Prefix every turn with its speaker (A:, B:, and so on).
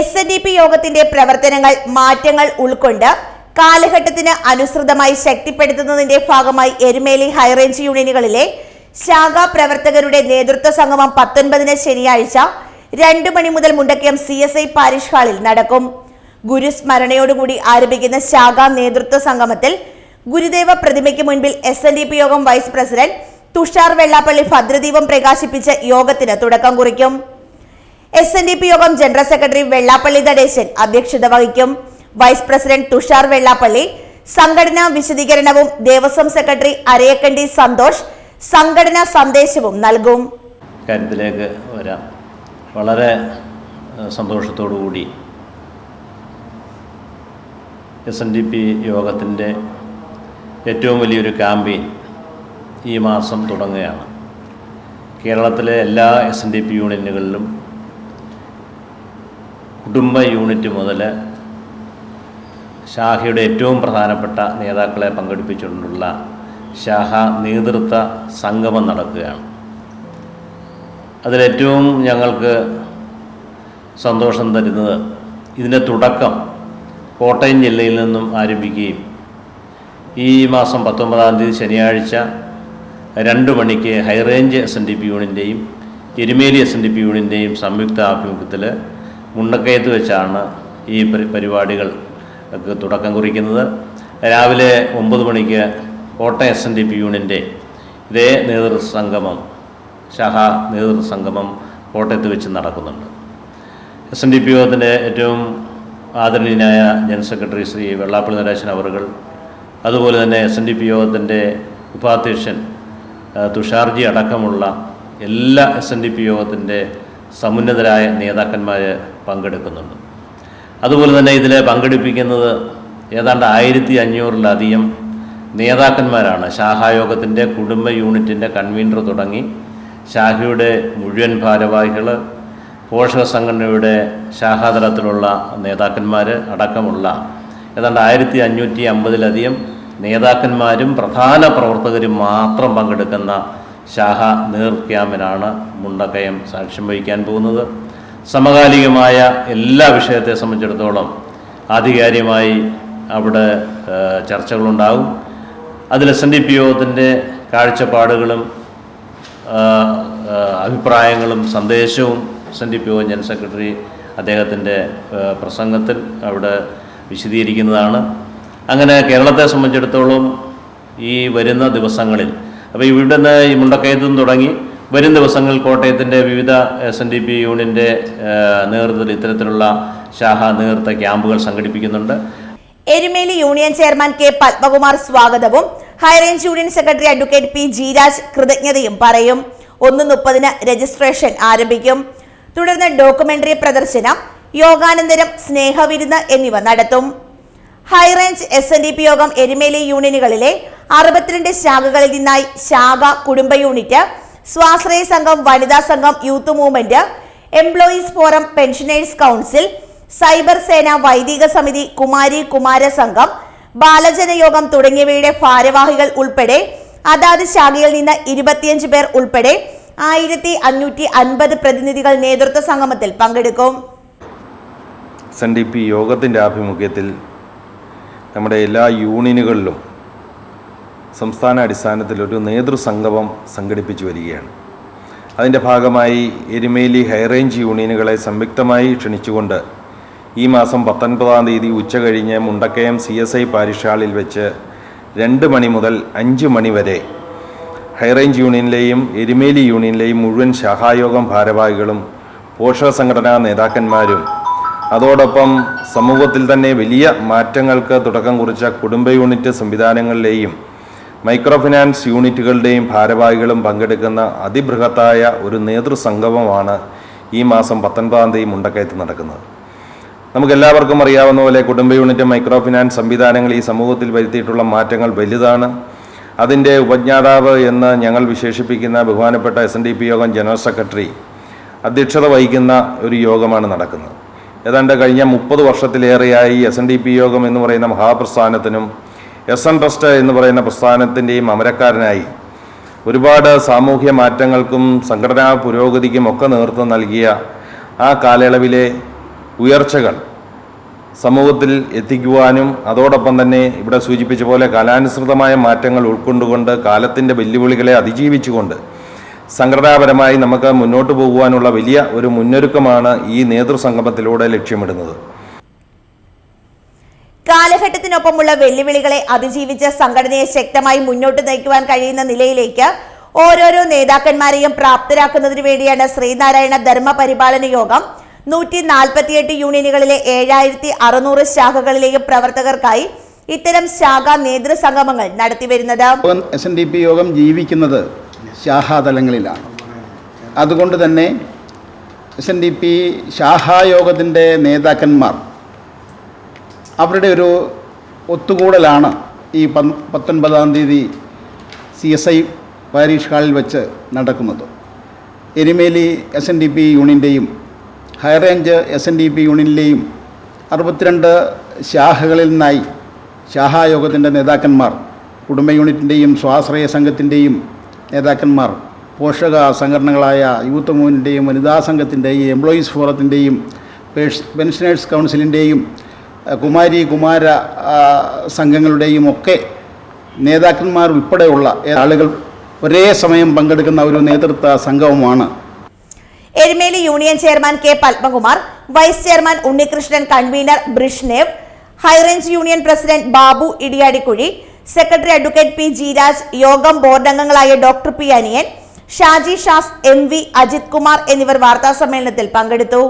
A: S N D P യോഗത്തിന്റെ പ്രവർത്തനങ്ങൾ മാറ്റങ്ങൾ ഉൾക്കൊണ്ട് കാലഘട്ടത്തിന് അനുസൃതമായി ശക്തിപ്പെടുത്തുന്നതിന്റെ ഭാഗമായി എരുമേലി ഹൈറേഞ്ച് യൂണിയനുകളിലെ ശാഖാ പ്രവർത്തകരുടെ നേതൃത്വ സംഗമം പത്തൊൻപതിന് ശനിയാഴ്ച രണ്ടു മണി മുതൽ Mundakkayam C S I parish ഹാളിൽ നടക്കും. ഗുരുസ്മരണയോടുകൂടി ആരംഭിക്കുന്ന ശാഖാ നേതൃത്വ സംഗമത്തിൽ ഗുരുദേവ പ്രതിമയ്ക്ക് മുൻപിൽ എസ് എൻ ഡി പി യോഗം വൈസ് പ്രസിഡന്റ് തുഷാർ വെള്ളാപ്പള്ളി ഭദ്രദീപം പ്രകാശിപ്പിച്ച് യോഗത്തിന് തുടക്കം കുറിക്കും. എസ് എൻ ഡി പി യോഗം ജനറൽ സെക്രട്ടറി വെള്ളാപ്പള്ളി നടേശൻ അധ്യക്ഷത വഹിക്കും. വൈസ് പ്രസിഡന്റ് തുഷാർ വെള്ളാപ്പള്ളി സംഘടനാ വിശദീകരണവും ദേവസ്വം സെക്രട്ടറി അരയക്കണ്ടി സന്തോഷ് സംഘടനാ സന്ദേശവും നൽകും.
B: കാര്യത്തിലേക്ക് വരാം. വളരെ സന്തോഷത്തോടുകൂടി സന്തോഷത്തോടു കൂടി എസ് എൻ ഡി പി യോഗത്തിന്റെ ഏറ്റവും വലിയൊരു ക്യാമ്പയിൻ ഈ മാസം തുടങ്ങുകയാണ്. കേരളത്തിലെ എല്ലാ എസ് എൻ ഡി പി യൂണിയനുകളിലും കുടുംബ യൂണിറ്റ് മുതൽ ഷാഹയുടെ ഏറ്റവും പ്രധാനപ്പെട്ട നേതാക്കളെ പങ്കെടുപ്പിച്ചുകൊണ്ടുള്ള ഷാഹ നേതൃത്വ സംഗമം നടക്കുകയാണ്. അതിലേറ്റവും ഞങ്ങൾക്ക് സന്തോഷം തരുന്നത് ഇതിന്റെ തുടക്കം കോട്ടയം ജില്ലയിൽ നിന്നും ആരംഭിക്കുകയും ഈ മാസം പത്തൊമ്പതാം തീയതി ശനിയാഴ്ച രണ്ട് മണിക്ക് high range S N D P യൂണിന്റെയും Erumeli S N D P യൂണിന്റെയും സംയുക്ത ആഭിമുഖ്യത്തിൽ മുണ്ടക്കയത്ത് വെച്ചാണ് ഈ പരിപാടികൾ തുടക്കം കുറിക്കുന്നത്. രാവിലെ ഒമ്പത് മണിക്ക് Kottayam S N D P യൂണിന്റെ ഇതേ നേതൃസംഗമം നേതൃത്വ സംഗമം കോട്ടയത്ത് വെച്ച് നടക്കുന്നുണ്ട്. എസ് എൻ ഡി പി യോഗത്തിന്റെ ഏറ്റവും ആദരണീയനായ ജനറൽ സെക്രട്ടറി ശ്രീ വെള്ളാപ്പള്ളി നരേശൻ അവറുകൾ അതുപോലെ തന്നെ എസ് എൻ ഡി പി യോഗത്തിന്റെ ഉപാധ്യക്ഷൻ തുഷാർജി അടക്കമുള്ള എല്ലാ എസ് എൻ ഡി പി യോഗത്തിന്റെ സമുന്നതരായ നേതാക്കന്മാർ പങ്കെടുക്കുന്നുണ്ട്. അതുപോലെ തന്നെ ഇതിൽ പങ്കെടുപ്പിക്കുന്നത് ഏതാണ്ട് ആയിരത്തി അഞ്ഞൂറിലധികം നേതാക്കന്മാരാണ് ശാഖായോഗത്തിന്റെ കുടുംബ യൂണിറ്റിന്റെ കൺവീനർ തുടങ്ങി ശാഖയുടെ മുഴുവൻ ഭാരവാഹികൾ പോഷക സംഘടനയുടെ ശാഖാതലത്തിലുള്ള നേതാക്കന്മാർ അടക്കമുള്ള ഏതാണ്ട് ആയിരത്തി അഞ്ഞൂറ്റി അമ്പതിലധികം നേതാക്കന്മാരും പ്രധാന പ്രവർത്തകരും മാത്രം പങ്കെടുക്കുന്ന ശാഖ നേർ ക്യാമ്പിനാണ് മുണ്ടക്കയം സാക്ഷ്യം വഹിക്കാൻ പോകുന്നത്. സമകാലികമായ എല്ലാ വിഷയത്തെ സംബന്ധിച്ചിടത്തോളം ആധികാരികമായി അവിടെ ചർച്ചകളുണ്ടാകും. അതിൽ എസ് എൻ ഡി പി യോഗത്തിന്റെ കാഴ്ചപ്പാടുകളും അഭിപ്രായങ്ങളും സന്ദേശവും എസ് എൻ ഡി പി ഒ ജനറൽ സെക്രട്ടറി അദ്ദേഹത്തിന്റെ പ്രസംഗത്തിൽ അവിടെ വിശദീകരിക്കുന്നതാണ്. അങ്ങനെ കേരളത്തെ സംബന്ധിച്ചിടത്തോളം ഈ വരുന്ന ദിവസങ്ങളിൽ അപ്പോൾ ഇവിടെ നിന്ന് ഈ മുണ്ടക്കയത്തു നിന്ന് തുടങ്ങി വരും ദിവസങ്ങൾ കോട്ടയത്തിന്റെ വിവിധ എസ് എൻ ഡി പി യൂണിന്റെ നേതൃത്വത്തിൽ ഇത്തരത്തിലുള്ള ശാഖ നേതൃത്വ ക്യാമ്പുകൾ സംഘടിപ്പിക്കുന്നുണ്ട്.
A: Erumeli union chairman K Padmakumar സ്വാഗതവും. High range union secretary advocate P Jeeraj കൃതജ്ഞതയും പറയും. ഒന്ന് മുപ്പതിന് രജിസ്ട്രേഷൻ ആരംഭിക്കും. തുടർന്ന് ഡോക്യുമെന്ററി പ്രദർശനം യോഗാനന്തരം സ്നേഹവിരുന്ന് എന്നിവ നടത്തും. High range S N D P യോഗം എരുമേലി യൂണിയനുകളിലെ അറുപത്തിരണ്ട് ശാഖകളിൽ നിന്നായി ശാഖ കുടുംബ യൂണിറ്റ് സ്വാശ്രയ സംഘം വനിതാ സംഘം youth movement employees forum pensioners council cyber സേന വൈദിക സമിതി കുമാരി കുമാര സംഘം ബാലജനയോഗം തുടങ്ങിയവയുടെ ഭാരവാഹികൾ ഉൾപ്പെടെ അതാത് ശാഖയിൽ നിന്ന് ഇരുപത്തിയഞ്ച് പേർ ഉൾപ്പെടെ ആയിരത്തി അഞ്ഞൂറ്റി അൻപത് പ്രതിനിധികൾ നേതൃത്വ സംഗമത്തിൽ പങ്കെടുക്കും.
C: എൻ ഡി പി യോഗത്തിന്റെ ആഭിമുഖ്യത്തിൽ നമ്മുടെ എല്ലാ യൂണിയനുകളിലും സംസ്ഥാന അടിസ്ഥാനത്തിൽ ഒരു നേതൃസംഗമം സംഘടിപ്പിച്ചു വരികയാണ്. അതിന്റെ ഭാഗമായി എരുമേലി ഹൈറേഞ്ച് യൂണിയനുകളെ സംയുക്തമായി ക്ഷണിച്ചുകൊണ്ട് ഈ മാസം പത്തൊൻപതാം തീയതി ഉച്ച കഴിഞ്ഞ് Mundakkayam C S I parish ഹാളിൽ വെച്ച് രണ്ട് മണി മുതൽ അഞ്ച് മണി വരെ ഹൈറേഞ്ച് യൂണിയനിലെയും എരുമേലി യൂണിയനിലെയും മുഴുവൻ ശാഖായോഗം ഭാരവാഹികളും പോഷക സംഘടനാ നേതാക്കന്മാരും അതോടൊപ്പം സമൂഹത്തിൽ തന്നെ വലിയ മാറ്റങ്ങൾക്ക് തുടക്കം കുറിച്ച കുടുംബ യൂണിറ്റ് സംവിധാനങ്ങളിലെയും മൈക്രോ ഫിനാൻസ് യൂണിറ്റുകളുടെയും ഭാരവാഹികളും പങ്കെടുക്കുന്ന അതിബൃഹത്തായ ഒരു നേതൃസംഗമമാണ് ഈ മാസം പത്തൊൻപതാം തീയതി മുണ്ടക്കയത്ത് നടക്കുന്നത്. നമുക്കെല്ലാവർക്കും അറിയാവുന്ന പോലെ കുടുംബ യൂണിറ്റ് മൈക്രോ ഫിനാൻസ് സംവിധാനങ്ങൾ ഈ സമൂഹത്തിൽ വരുത്തിയിട്ടുള്ള മാറ്റങ്ങൾ വലുതാണ്. അതിന്റെ ഉപജ്ഞാതാവ് എന്ന് ഞങ്ങൾ വിശേഷിപ്പിക്കുന്ന ബഹുമാനപ്പെട്ട എസ് എൻ ഡി പി യോഗം ജനറൽ സെക്രട്ടറി അധ്യക്ഷത വഹിക്കുന്ന ഒരു യോഗമാണ് നടക്കുന്നത്. ഏതാണ്ട് കഴിഞ്ഞ മുപ്പത് വർഷത്തിലേറെയായി എസ് എൻ ഡി പി യോഗം എന്ന് പറയുന്ന മഹാപ്രസ്ഥാനത്തിനും എസ് എൻ ട്രസ്റ്റ് എന്ന് പറയുന്ന പ്രസ്ഥാനത്തിന്റെയും അമരക്കാരനായി ഒരുപാട് സാമൂഹ്യ മാറ്റങ്ങൾക്കും സംഘടനാ പുരോഗതിക്കും ഒക്കെ നേതൃത്വം നൽകിയ ആ കാലയളവിലെ ഉയർച്ചകൾ സമൂഹത്തിൽ എത്തിക്കുവാനും അതോടൊപ്പം തന്നെ ഇവിടെ സൂചിപ്പിച്ച പോലെ കാലാനുസൃതമായ മാറ്റങ്ങൾ ഉൾക്കൊണ്ടുകൊണ്ട് കാലത്തിന്റെ വെല്ലുവിളികളെ അതിജീവിച്ചുകൊണ്ട് സംഘടനാപരമായി നമുക്ക് മുന്നോട്ട് പോകുവാനുള്ള വലിയ ഒരു മുന്നൊരുക്കമാണ് ഈ നേതൃസംഗമത്തിലൂടെ ലക്ഷ്യമിടുന്നത്.
A: കാലഘട്ടത്തിനൊപ്പമുള്ള വെല്ലുവിളികളെ അതിജീവിച്ച് സംഘടനയെ ശക്തമായി മുന്നോട്ട് നയിക്കുവാൻ കഴിയുന്ന നിലയിലേക്ക് ഓരോരോ നേതാക്കന്മാരെയും പ്രാപ്തരാക്കുന്നതിനു വേണ്ടിയാണ് ശ്രീനാരായണ ധർമ്മ പരിപാലന യോഗം നൂറ്റി നാൽപ്പത്തിയെട്ട് യൂണിയനുകളിലെ ഏഴായിരത്തി അറുന്നൂറ് ശാഖകളിലെയും പ്രവർത്തകർക്കായി ഇത്തരം ശാഖാ നേതൃസംഗമങ്ങൾ നടത്തിവരുന്നത്.
D: എസ് എൻ ഡി പി യോഗം ജീവിക്കുന്നത് ശാഖാതലങ്ങളിലാണ്. അതുകൊണ്ട് തന്നെ എസ് എൻ ഡി പി ശാഖായോഗത്തിന്റെ നേതാക്കന്മാർ അവരുടെ ഒരു ഒത്തുകൂടലാണ് ഈ പത്തൊൻപതാം തീയതി സി എസ് ഐ പാരീഷ് ഹാളിൽ വെച്ച് നടക്കുന്നത്. Erumeli S N D P യൂണിന്റെയും high range S N D P യൂണിയനിലെയും അറുപത്തിരണ്ട് ശാഖകളിൽ നിന്നായി ശാഖായോഗത്തിന്റെ നേതാക്കന്മാർ കുടുംബ യൂണിറ്റിന്റെയും സ്വാശ്രയ സംഘത്തിന്റെയും നേതാക്കന്മാർ പോഷക സംഘടനകളായ യൂത്ത് മൂവ്മെന്റിന്റെയും വനിതാ സംഘത്തിന്റെയും എംപ്ലോയീസ് ഫോറത്തിന്റെയും പെൻഷനേഴ്സ് കൗൺസിലിന്റെയും കുമാരി കുമാര സംഘങ്ങളുടെയും ഒക്കെ നേതാക്കന്മാർ ഉൾപ്പെടെയുള്ള ആളുകൾ ഒരേ സമയം പങ്കെടുക്കുന്ന ഒരു നേതൃത്വ സംഘവുമാണ്.
A: Erumeli union chairman K Padmakumar vice chairman Unnikrishnan convener Brezhnev high range union president Babu Idiyadikuzhi secretary advocate P Jeeraj യോഗം ബോർഡ് അംഗങ്ങളായ doctor P Aniyan Shaji Shaz M V Ajith Kumar എന്നിവർ വാർത്താ സമ്മേളനത്തിൽ പങ്കെടുത്തു.